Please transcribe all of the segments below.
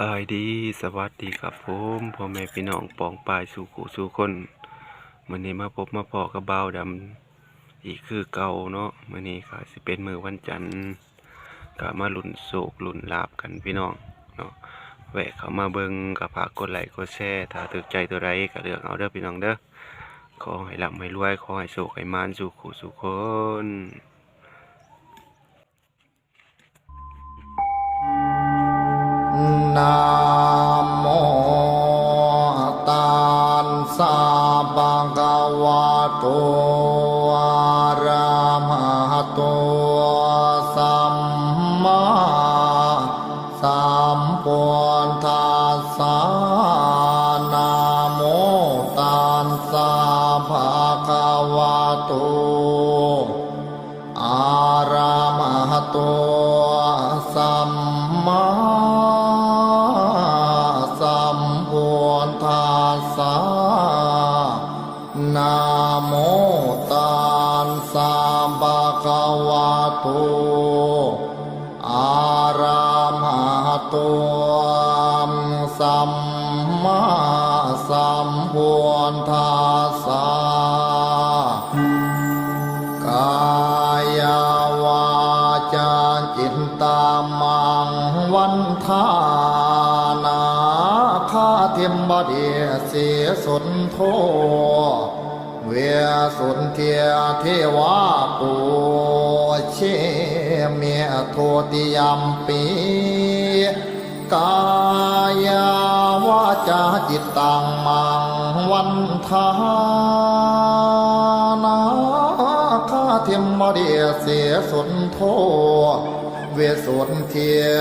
บายดีสวัสดีครับผมพ่อแม่พี่น้องปองปายสู่ขู่สู่คนมื้อนี้มาพบมาพอกับบ่าดำอีกคือเก่าเนาะมื้อนี้ก็สิเป็นมือวันจันทร์ก็มาหลุนโศกลุ้นลาบกันพี่น้องเนาะแวะเข้ามาเบิงก็ฝากกดไลค์กดแชร์ถ้าถูกใจตัวใดก็เลือกเอาเด้อพี่น้องเด้อขอให้ร่ำให้รวยขอให้โชคให้มานสู่ขู่สู่คน นามโมตานสาบังกวาโต ทมบดีเสียสุนโทเวสุนเทียเทวาปูเชเมียโทติยมปีกายาวาจาจิตตังมังวันทานาคาเทมมเดียเสียสุนโทเวสุนเทีย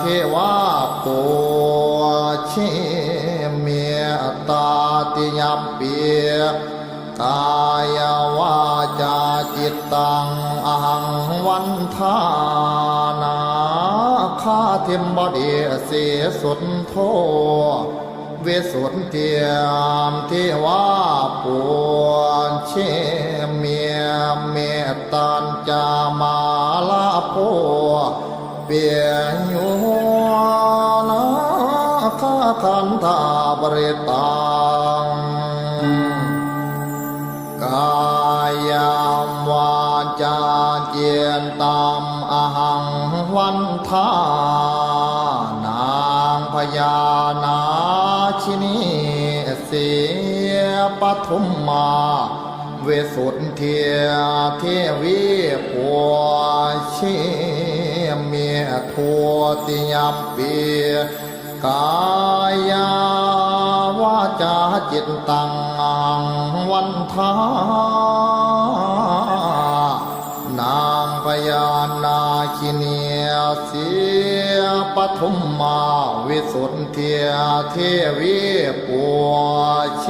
เทวาปูเช ตาติยมเปียกายวาจาจิตตังอหังวันทานาคาเทมบดีเสสุนโทเวสุนเทียมเทวาปวนเชเมียเมตตันจามาลาโพเปียญัวนา คาคันธาบริตังกายามวาจาเจียนตามอหังวันทานางพญานาชินีเสียปทุมมาเวสุนเทียเทวีปัวเชเมียทัวติยมเปีย กายาวาจาจิตตังวันทานางพญานาคิเนียเสียปทุมมาวิสุทธิเทวีปัวเช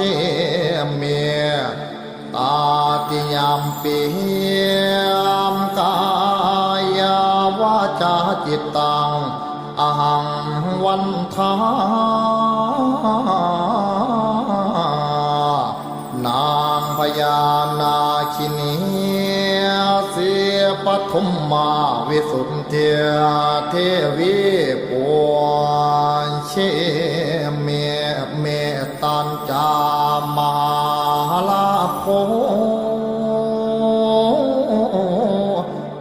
เมีตาติยามปีมกายาวาจาจิตตัง วันทานางพญานาคินีเสียปทุมมาวิสุทธิเทวีปัวเชเมเมตันจามาลาโพ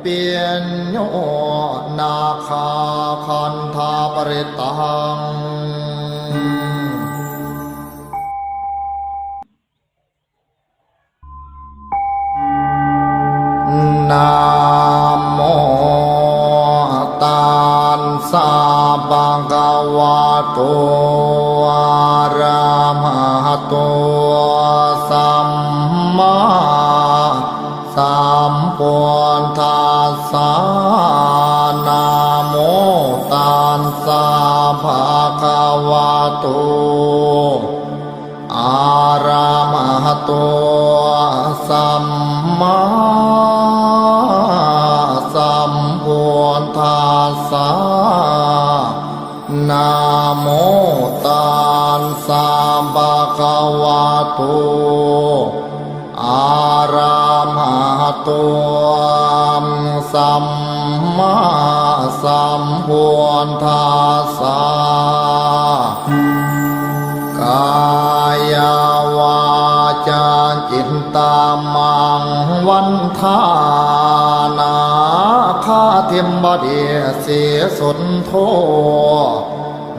เปียนโยนาคาคัน ริตังนะโมตัสสะภะคะวะโตอะระหะโตสัมมาสัมพุทธัส ภะคะวะโตอาระมหโตสัมมาสัมพุทธัสสะนะโมตัสสะภะคะวะโตอาระมหโตสัม มาสัมพุทธัสาะกายวาจาจิตตามังวันทานาคาเทมบเดีเสียสนโท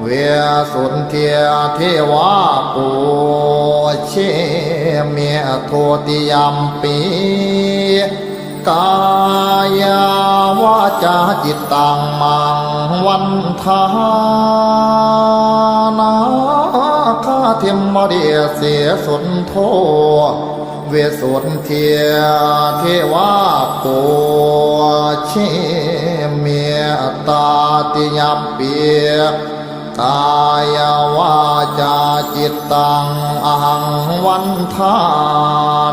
เวีสุนเทียเทวาปูเชเมโทติยมปีกา จาจิตตังมังวันทานาข้าเทียมบดีเสียสนโท เวสุนเทียเทวาปูเชเมียตาติยมเปียกายวาจาจิตตังอหังวันทา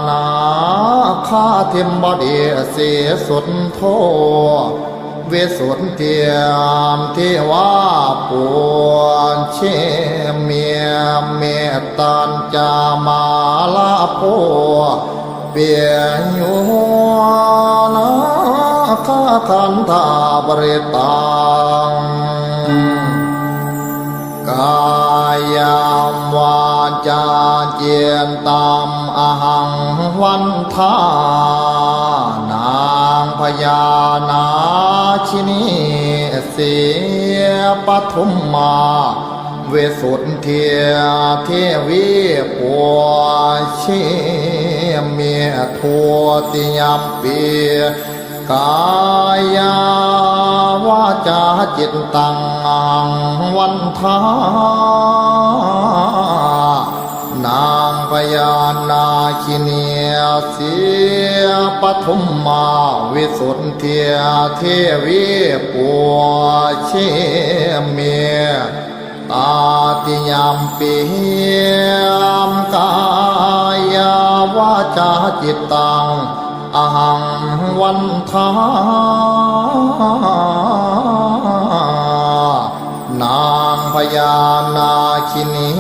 นา ข้าเทมบดีเสียสุนโทเวสุนเทียมเทวาปวนเชเมียเมตตันจามาลาโพเปียนอยู่นาข้าคันธาบริตังายามวาจาเจียนตามอหังวันทานางพญานาชินีเสียปทุมมาเวสุนเทียเทวีปัวเชเมียทัวติยมเปีย กายาวาจาจิตตังวันทานางพญานาคิเนียเสียปทุมมาวิสุทธิเทวีปัวเชเมียตาติยามปียมกายาวาจาจิตตัง อหังวันทานางพญานาคินี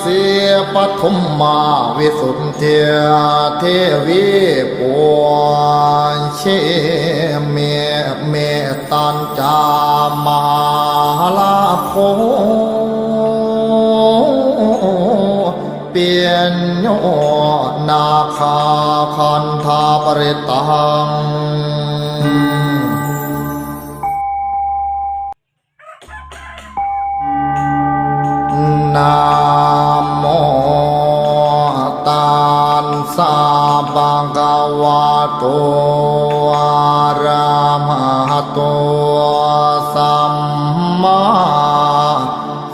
เสียปทุมมาวิสุทธิเทวีปวนเชเมเมตันจามาลาโพเปียนโย นาคาคันธาปริตังนะโมตัสสะภะคะวะโตอะระหะโตสัมมา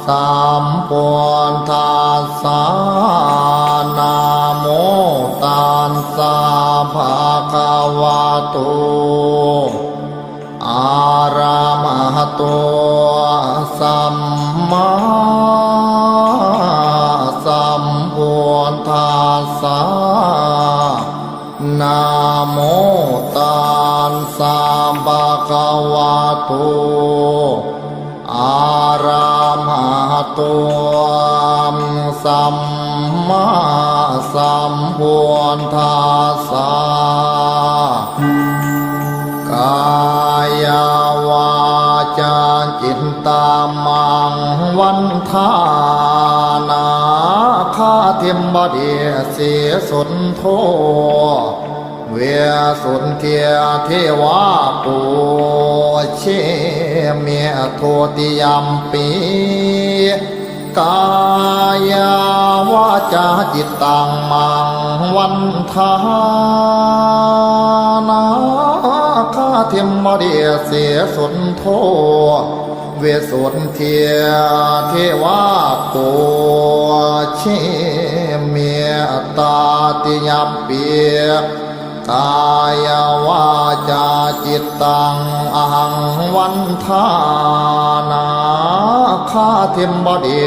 สัมพุทธัสสะนะโมตั สะภะคะวะโตอาระมหะโตสัมมาสัมพุทธัสสะนะโมตัสสะภะคะวะโตอาระมหะโตสัม มาสัมพุทธัสสะกายวาจาจิตตามังวันทานาข้าเทียมบดีเสียสนโทเวียสุนเทียเทวาปูเชเมียโทติยมปี กายาวาจาจิตตังมังวันทานาข้าเทียมมาเดียเสียสนโทเวสุนเทียเทวาปูเชเมียตาติยเปียกายวาจาจิตตังอหังวันทานา ข้าเทมบอดี